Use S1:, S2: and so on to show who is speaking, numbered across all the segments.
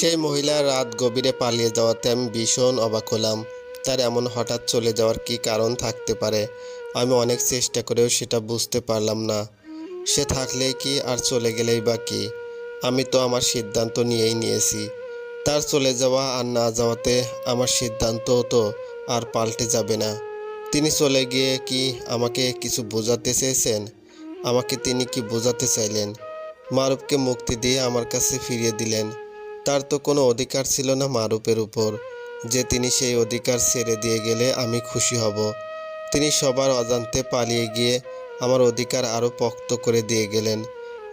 S1: সেই মহিলা রাত গভীরে পালিয়ে যাওয়াতে আমি ভীষণ অবাক হলাম। তার এমন হঠাৎ চলে যাওয়ার কি কারণ থাকতে পারে? আমি অনেক চেষ্টা করেও সেটা বুঝতে পারলাম না। সে থাকলেই কি আর চলে গেলেই বা কি? আমি তো আমার সিদ্ধান্ত নিয়েই নিয়েছি। তার চলে যাওয়া আর না যাওয়াতে আমার সিদ্ধান্ত তো আর পাল্টে যাবে না। তিনি চলে গিয়ে কি আমাকে কিছু বোঝাতে চেয়েছেন? আমাকে তিনি কি বোঝাতে চাইলেন? মারুফকে মুক্তি দিয়ে আমার কাছে ফিরিয়ে দিলেন। তার তো কোনো অধিকার ছিল না মারুফের উপর। যে তিনি সেই অধিকার ছেড়ে দিয়ে গেলে আমি খুশি হব। তিনি সবার অজান্তে পালিয়ে গিয়ে আমার অধিকার আরও পক্ত করে দিয়ে গেলেন।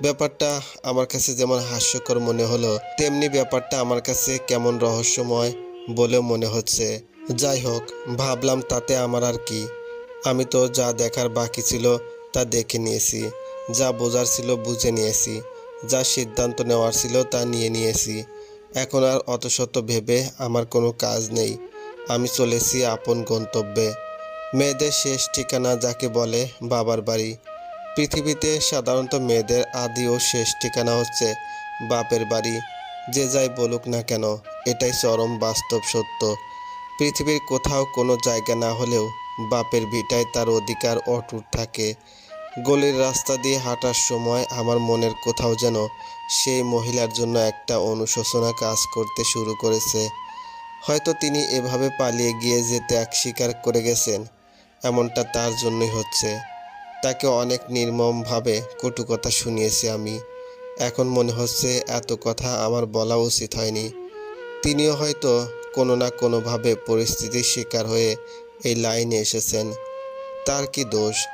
S1: ব্যাপারটা আমার কাছে যেমন হাস্যকর মনে হলো, তেমনি ব্যাপারটা আমার কাছে কেমন রহস্যময় বলেও মনে হচ্ছে। যাই হোক, ভাবলাম তাতে আমার আর কি। আমি তো যা দেখার বাকি ছিল তা দেখে নিয়েছি, যা বোঝার ছিল বুঝে নিয়েছি, যা সিদ্ধান্ত নেওয়ার ছিল তা নিয়ে নিয়েছি। এখন আর অত শত ভেবে আমার কোনো কাজ নেই। আমি চলেছি আপন গন্তব্যে। মেয়েদের শেষ ঠিকানা যাকে বলে বাবার বাড়ি। পৃথিবীতে সাধারণত মেয়েদের আদি ও শেষ ঠিকানা হচ্ছে বাপের বাড়ি। যে যাই বলুক না কেন, এটাই চরম বাস্তব সত্য। পৃথিবীর কোথাও কোনো জায়গা না হলেও বাপের ভিটায় তার অধিকার অটুট থাকে। গলির রাস্তা দিয়ে হাঁটার সময় আমার মনের কোথাও যেন সেই মহিলার জন্য একটা অনুশোচনা কাজ করতে শুরু করেছে। হয়তো তিনি এভাবে পালিয়ে গিয়ে যে ত্যাগ স্বীকার করে গেছেন, এমনটা তার জন্যই হচ্ছে। তাকে অনেক নির্মমভাবে কটু কথা শুনিয়েছি আমি। এখন মনে হচ্ছে এত কথা আমার বলা উচিত হয়নি। তিনিও হয়তো কোনো না কোনোভাবে পরিস্থিতির শিকার হয়ে এই লাইনে এসেছেন। তার কি দোষ?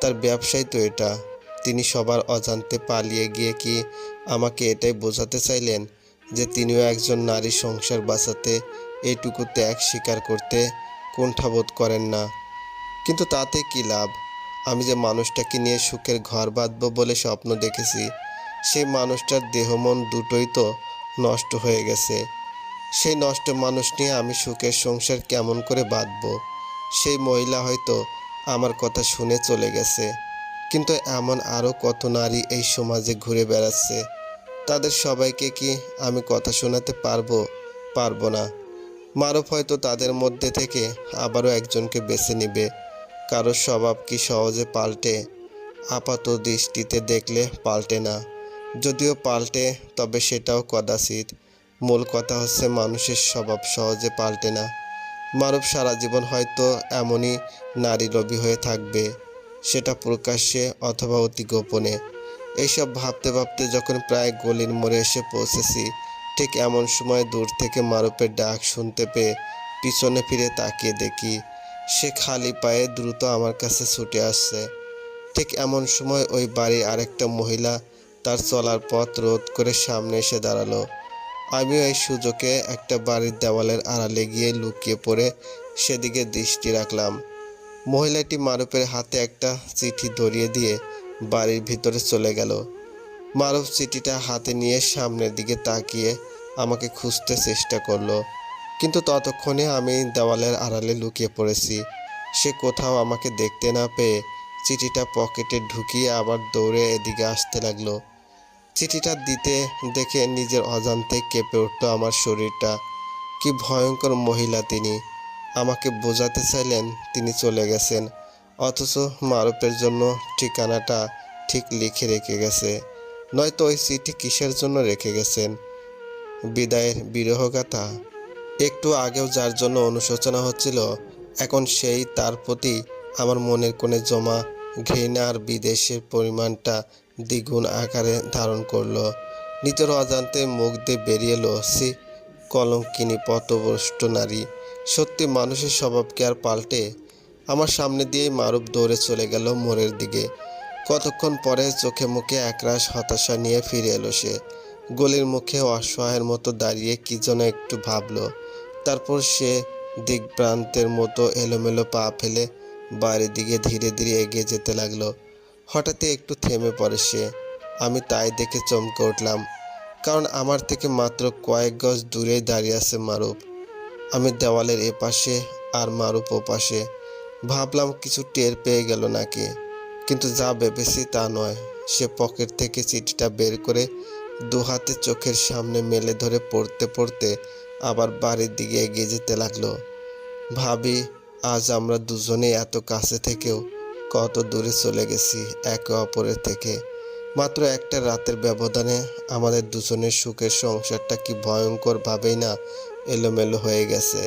S1: তার ব্যবসাই তো এটা। তিনি সবার অজান্তে পালিয়ে গিয়ে কি আমাকে এটাই বোঝাতে চাইলেন যে তিনিও একজন নারী সংসার বাঁচাতে এইটুকু ত্যাগ স্বীকার করতে কুণ্ঠাবোধ করেন না। কিন্তু তাতে কি লাভ? আমি যে মানুষটাকে নিয়ে সুখের ঘর বাঁধবো বলে স্বপ্ন দেখেছি, সেই মানুষটার দেহ মন দুটোই তো নষ্ট হয়ে গেছে। সেই নষ্ট মানুষ নিয়ে আমি সুখের সংসার কেমন করে বাঁধবো? সেই মহিলা হয়তো আমার কথা শুনে চলে গেছে। কিন্তু এমন আরও কত নারী এই সমাজে ঘুরে বেড়াচ্ছে? তাদের সবাইকে কি আমি কথা শোনাতে পারব? পারব না। মারফ হয়তো তাদের মধ্যে থেকে আবারও একজনকে বেছে নিবে। কারও স্বভাব কি সহজে পাল্টে? আপাত দৃষ্টিতে দেখলে পাল্টে না। যদিও পাল্টে, তবে সেটাও কদাচিৎ। মূল কথা হচ্ছে মানুষের স্বভাব সহজে পাল্টে না। মানব সারা জীবন হয়তো এমনই নারী লোভী হয়ে থাকবে, সেটা প্রকাশ্যে অথবা অতি গোপনে। এইসব ভাবতে ভাবতে যখন প্রায় গলির মোড়ে এসে পৌঁছেছি, ঠিক এমন সময় দূর থেকে মারুপের ডাক শুনতে পেয়ে পিছনে ফিরে তাকিয়ে দেখি, সে খালি পায়ে দ্রুত আমার কাছে ছুটে আসছে। ঠিক এমন সময় ওই বাড়ির আরেকটা মহিলা তার চলার পথ রোধ করে সামনে এসে দাঁড়াল। আমিও এই সুযোগে একটা বাড়ির দেওয়ালের আড়ালে গিয়ে লুকিয়ে পড়ে সেদিকে দৃষ্টি রাখলাম। মহিলাটি মারুফের হাতে একটা চিঠি ধরিয়ে দিয়ে বাড়ির ভিতরে চলে গেল। মারুফ চিঠিটা হাতে নিয়ে সামনের দিকে তাকিয়ে আমাকে খুঁজতে চেষ্টা করল, কিন্তু ততক্ষণে আমি দেওয়ালের আড়ালে লুকিয়ে পড়েছি। সে কোথাও আমাকে দেখতে না পেয়ে চিঠিটা পকেটে ঢুকিয়ে আবার দৌড়ে এদিকে আসতে লাগল। চিঠিটা দিতে দেখে নিজের অজান্তে কেঁপে উঠল আমার শরীরটা। কি ভয়ঙ্কর মহিলা তিনি। আমাকে বোঝাতে চাইলেন তিনি চলে গেছেন। অথচ মারুফের জন্য ঠিকানাটা ঠিক লিখে রেখে গেছে। নয়তো ওই চিঠি কিসের জন্য রেখে গেছেন? বিদায়ের বিরহগাথা। একটু আগেও যার জন্য অনুশোচনা হচ্ছিল, এখন সেই তার প্রতি আমার মনের কোণে জমা ঘৃণা আর বিদেশের পরিমাণটা দ্বিগুণ আকারে ধারণ করল। নিজের অজান্তে মুখ দিয়ে বেরিয়ে এলো সি কলঙ্কিনী পথভ্রষ্ট নারী, সত্যি মানুষের স্বভাবকে আর পাল্টে? আমার সামনে দিয়েই মারুফ দৌড়ে চলে গেল মোড়ের দিকে। কতক্ষণ পরে চোখে মুখে একরাশ হতাশা নিয়ে ফিরে এলো সে। গলির মুখে অসহায়ের মতো দাঁড়িয়ে কি যেন একটু ভাবলো। তারপর সে দিকভ্রান্তের মতো এলোমেলো পা ফেলে বাড়ির দিকে ধীরে ধীরে এগিয়ে যেতে লাগল। হঠাৎই একটু থেমে পড়ে সে। আমি তাই দেখে চমকে উঠলাম, কারণ আমার থেকে মাত্র কয়েক গজ দূরেই দাঁড়িয়ে আছে মারুফ। আমি দেওয়ালের এপাশে আর মারুফ ওপাশে। ভাবলাম কিছু টের পেয়ে গেল নাকি, কিন্তু যা ভেবেছি তা নয়। সে পকেট থেকে চিঠিটা বের করে দু হাতে চোখের সামনে মেলে ধরে পড়তে পড়তে আবার বাড়ির দিকে এগিয়ে যেতে লাগল। ভাবি, আজ আমরা দুজনে এত কাছে থেকেও কত দূরে চলে গেছি একে অপরের থেকে। মাত্র একটা রাতের ব্যবধানে আমাদের দুজনের সুখের সংসারটা কি ভয়ঙ্কর ভাবেই না এলোমেলো হয়ে গেছে,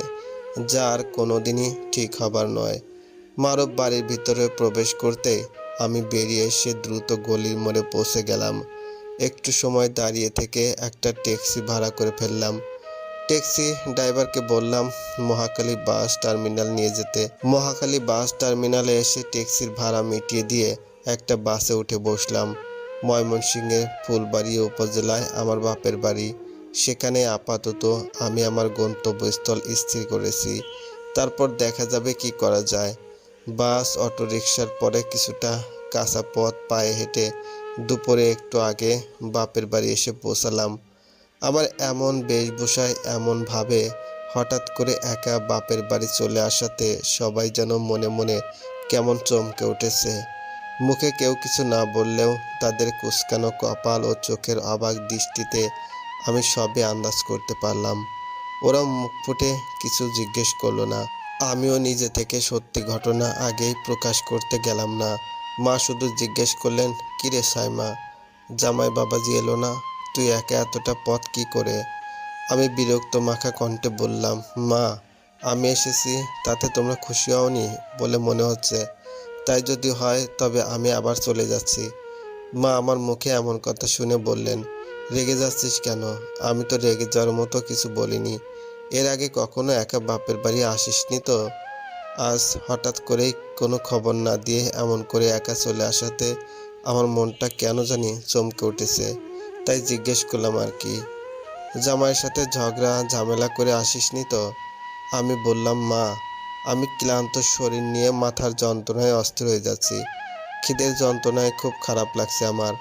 S1: যা আর কোনোদিনই ঠিক হবার নয়। মারব বাড়ির ভিতরে প্রবেশ করতে আমি বেরিয়ে এসে দ্রুত গলির মোড়ে পৌঁছে গেলাম। একটু সময় দাঁড়িয়ে থেকে একটা ট্যাক্সি ভাড়া করে ফেললাম। ট্যাক্সি ড্রাইভারকে বললাম মহাকালী বাস টার্মিনাল নিয়ে যেতে। মহাকালী বাস টার্মিনালে এসে ট্যাক্সির ভাড়া মিটিয়ে দিয়ে একটা বাসে উঠে বসলাম। ময়মনসিংহের ফুলবাড়ি উপজেলায় আমার বাপের বাড়ি। সেখানে আপাতত আমি আমার গন্তব্যস্থল স্থির করেছি। তারপর দেখা যাবে কি করা যায়। বাস, অটোরিকশার পরে কিছুটা কাঁচা পথ পায়ে হেঁটে দুপুরে একটু আগে বাপের বাড়ি এসে পৌঁছালাম। আমার এমন বেশভূষায় এমনভাবে হঠাৎ করে একা বাপের বাড়ি চলে আসাতে সবাই যেন মনে মনে কেমন চমকে উঠেছে। মুখে কেউ কিছু না বললেও তাদের কুচকানো কপাল ও চোখের অবাক দৃষ্টিতে আমি সবে আন্দাজ করতে পারলাম। ওরা মুখ ফুটে কিছু জিজ্ঞেস করল না। আমিও নিজে থেকে সত্যি ঘটনা আগেই প্রকাশ করতে গেলাম না। মা শুধু জিজ্ঞেস করলেন, কিরে সাইমা জামাই বাবাজি এলো না? তুই একা এতটা পথ কি করে? আমি বিরক্ত মাখা কণ্ঠে বললাম, মা, আমি এসেছি, তাতে তোমরা খুশি হওনি বলে মনে হচ্ছে। তাই যদি হয়, তবে আমি আবার চলে যাচ্ছি। মা আমার মুখে এমন কথা শুনে বললেন, রেগে যাচ্ছিস কেন? আমি তো রেগে যাওয়ার মতো কিছু বলিনি। এর আগে কখনো একা বাপের বাড়ি আসিসনি তো? আজ হঠাৎ করেই কোনো খবর না দিয়ে এমন করে একা চলে আসাতে আমার মনটা কেন জানি চমকে উঠেছে। তাই জিজ্ঞেস করলাম আর কি, জামাইয়ের সাথে ঝগড়া ঝামেলা করে আসিসনি তো? আমি বললাম, মা, আমি ক্লান্ত শরীর নিয়ে মাথার যন্ত্রণায় অস্থির হয়ে যাচ্ছি। খিদের যন্ত্রণায় খুব খারাপ লাগছে আমার।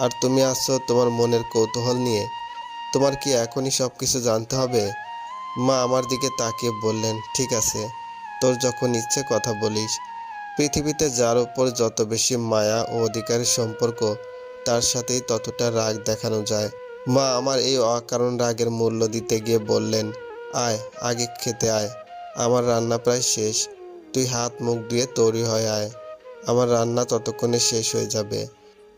S1: আর তুমি আসছো তোমার মনের কৌতূহল নিয়ে। তোমার কি এখনই সব কিছু জানতে হবে? মা আমার দিকে তাকিয়ে বললেন, ঠিক আছে, তোর যখন ইচ্ছে কথা বলিস। পৃথিবীতে যার উপর যত বেশি মায়া ও অধিকারের সম্পর্ক তার সাথেই ততটা রাগ দেখানো যায়। মা আমার এই অকারণ রাগের মূল্য দিতে গিয়ে বললেন, আয়, আগে খেতে আয়। আমার রান্না প্রায় শেষ। তুই হাত মুখ দিয়ে তৈরি হয়ে আয়। আমার রান্না ততক্ষণে শেষ হয়ে যাবে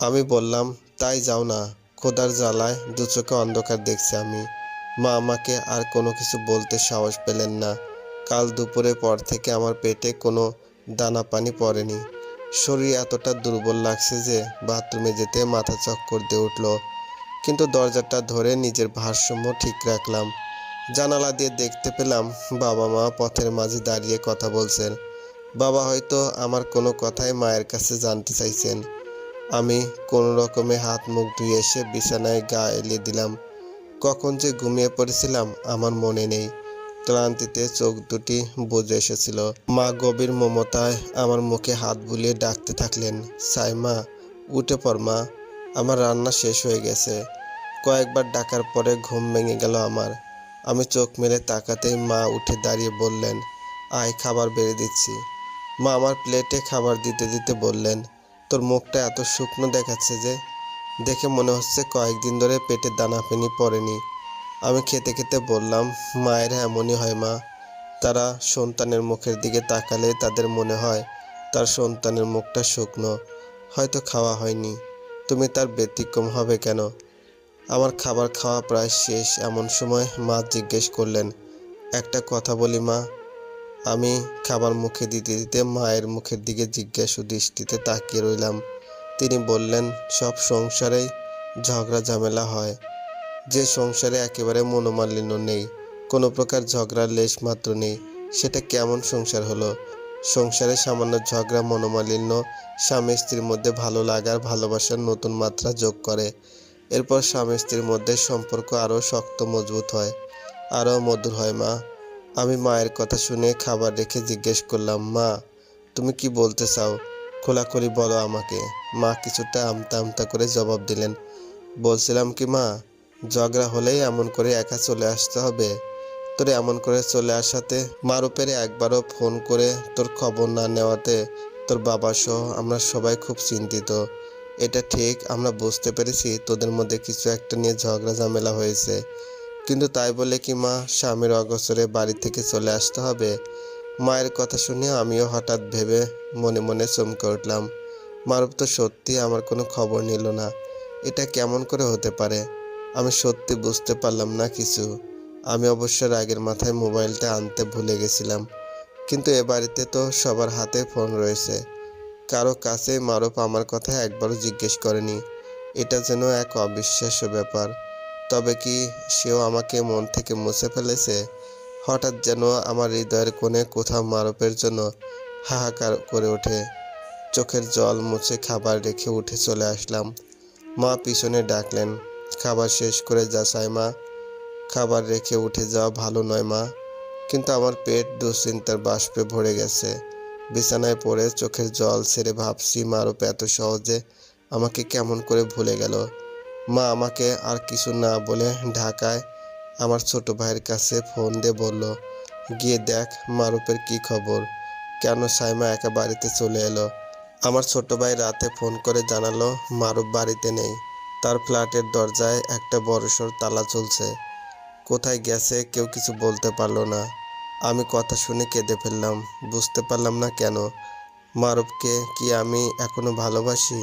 S1: আমি বললাম, তাই যাও না। খোদার জ্বালায় দু চোখে অন্ধকার দেখছি আমি। মা আমাকে আর কোনো কিছু বলতে সাহস পেলেন না। কাল দুপুরের পর থেকে আমার পেটে কোনো দানা পানি পড়েনি। শরীর এতটা দুর্বল লাগছে যে বাথরুমে যেতে মাথা চক্কর দিয়ে উঠল। কিন্তু দরজাটা ধরে নিজের ভারসাম্য ঠিক রাখলাম। জানালা দিয়ে দেখতে পেলাম বাবা মা পথের মাঝে দাঁড়িয়ে কথা বলছেন। বাবা হয়তো আমার কোনো কথাই মায়ের কাছে জানতে চাইছেন। আমি কোনো রকমে হাত মুখ ধুয়ে এসে বিছানায় গা এলিয়ে দিলাম। কখন যে ঘুমিয়ে পড়েছিলাম আমার মনে নেই। ক্লান্তিতে চোখ দুটি বুঝে এসেছিল। মা গভীর মমতায় আমার মুখে হাত বুলিয়ে ডাকতে থাকলেন, সাইমা, উঠে পড় মা, আমার রান্না শেষ হয়ে গেছে। কয়েকবার ডাকার পরে ঘুম ভেঙে গেল আমার। আমি চোখ মেলে তাকাতেই মা উঠে দাঁড়িয়ে বললেন, আয়, খাবার বেড়ে দিচ্ছি। মা আমার প্লেটে খাবার দিতে দিতে বললেন, তোর মুখটা এত শুকনো দেখাচ্ছে যে, দেখে মনে হচ্ছে কয়েকদিন ধরে পেটে দানা ফেনি পড়েনি। আমি খেতে খেতে বললাম, মায়েরা এমনই হয় মা। তারা সন্তানের মুখের দিকে তাকালে তাদের মনে হয় তার সন্তানের মুখটা শুকনো। হয়তো খাওয়া হয়নি। তুমি তার ব্যতিক্রম হবে কেন? আমার খাবার খাওয়া প্রায় শেষ। এমন সময় মা জিজ্ঞেস করলেন, একটা কথা বলি মা। আমি খাবার মুখে দিতে দিতে মায়ের মুখের দিকে জিজ্ঞাসু দৃষ্টিতে তাকিয়ে রইলাম। তিনি বললেন, সব সংসারেই ঝগড়া ঝামেলা হয়। যে সংসারে একেবারে মনোমালিন্য নেই, কোনো প্রকার ঝগড়ার লেশ মাত্র নেই, সেটা কেমন সংসার হলো? সংসারে সামান্য ঝগড়া, মনোমালিন্য, স্বামী স্ত্রীর মধ্যে ভালো লাগার, ভালোবাসার নতুন মাত্রা যোগ করে। এরপর স্বামী স্ত্রীর মধ্যে সম্পর্ক আরও শক্ত, মজবুত হয়। আরও মধুর হয়, মা। আমি মায়ের কথা শুনে খাবার রেখে জিজ্ঞেস করলাম, মা, তুমি কি বলতে চাও? খোলাখুলি বলো আমাকে। মা কিছুটা আমতা আমতা করে জবাব দিলেন, বলছিলাম কি, মা ঝগড়া হলেই এমন করে একা চলে আসতে হবে। তোর এমন করে চলে আসাতে মার উপরে একবারও ফোন করে তোর খবর না নেওয়াতে তোর বাবা সহ আমরা সবাই খুব চিন্তিত। এটা ঠিক, আমরা বুঝতে পেরেছি তোদের মধ্যে কিছু একটা নিয়ে ঝগড়া ঝামেলা হয়েছে। কিন্তু তাই বলে কি মা, স্বামীর অগোচরে বাড়ি থেকে চলে আসতে হবে? মায়ের কথা শুনে আমিও হঠাৎ ভেবে মনে মনে চমকে উঠলাম। মারুফ তো সত্যি আমার কোনো খবর নিল না। এটা কেমন করে হতে পারে? আমি সত্যি বুঝতে পারলাম না কিছু। আমি অবশ্য রাগের মাথায় মোবাইলটা আনতে ভুলে গেছিলাম, কিন্তু এ বাড়িতে তো সবার হাতে ফোন রয়েছে। কারও কাছে মারুফ আমার কথা একবারও জিজ্ঞেস করেনি। এটা যেন এক অবিশ্বাস্য ব্যাপার। তবে কি সেও আমাকে মন থেকে মুছে ফেলেছে? হঠাৎ যেন আমার হৃদয়ের কোণে কোথাও মারুফের জন্য হাহাকার করে ওঠে। চোখের জল মুছে খাবার রেখে উঠে চলে আসলাম। মা পিছনে ডাকলেন খাবার শেষ করে যা মা খাবার রেখে উঠে যাওয়া ভালো নয়, মা। কিন্তু আমার পেট দুশ্চিন্তার বাষ্পে ভরে গেছে। বিছানায় পড়ে চোখের জল ছেড়ে ভাবছি মারুপ এত সহজে আমাকে কেমন করে ভুলে গেল। মা আমাকে আর কিছু না বলে ঢাকায় আমার ছোট ভাইয়ের কাছে ফোন দিয়ে বলল, গিয়ে দেখ মারুপের কি খবর? কেন সাইমা একা বাড়িতে চলে এলো? আমার ছোট ভাই রাতে ফোন করে জানালো, মারুপ বাড়িতে নেই। তার ফ্ল্যাটের দরজায় একটা বড়সড় তালা চলছে। কোথায় গেছে কেউ কিছু বলতে পারল না। আমি কথা শুনে কেঁদে ফেললাম, বুঝতে পারলাম না কেন। মারুফকে কি আমি এখনও ভালোবাসি?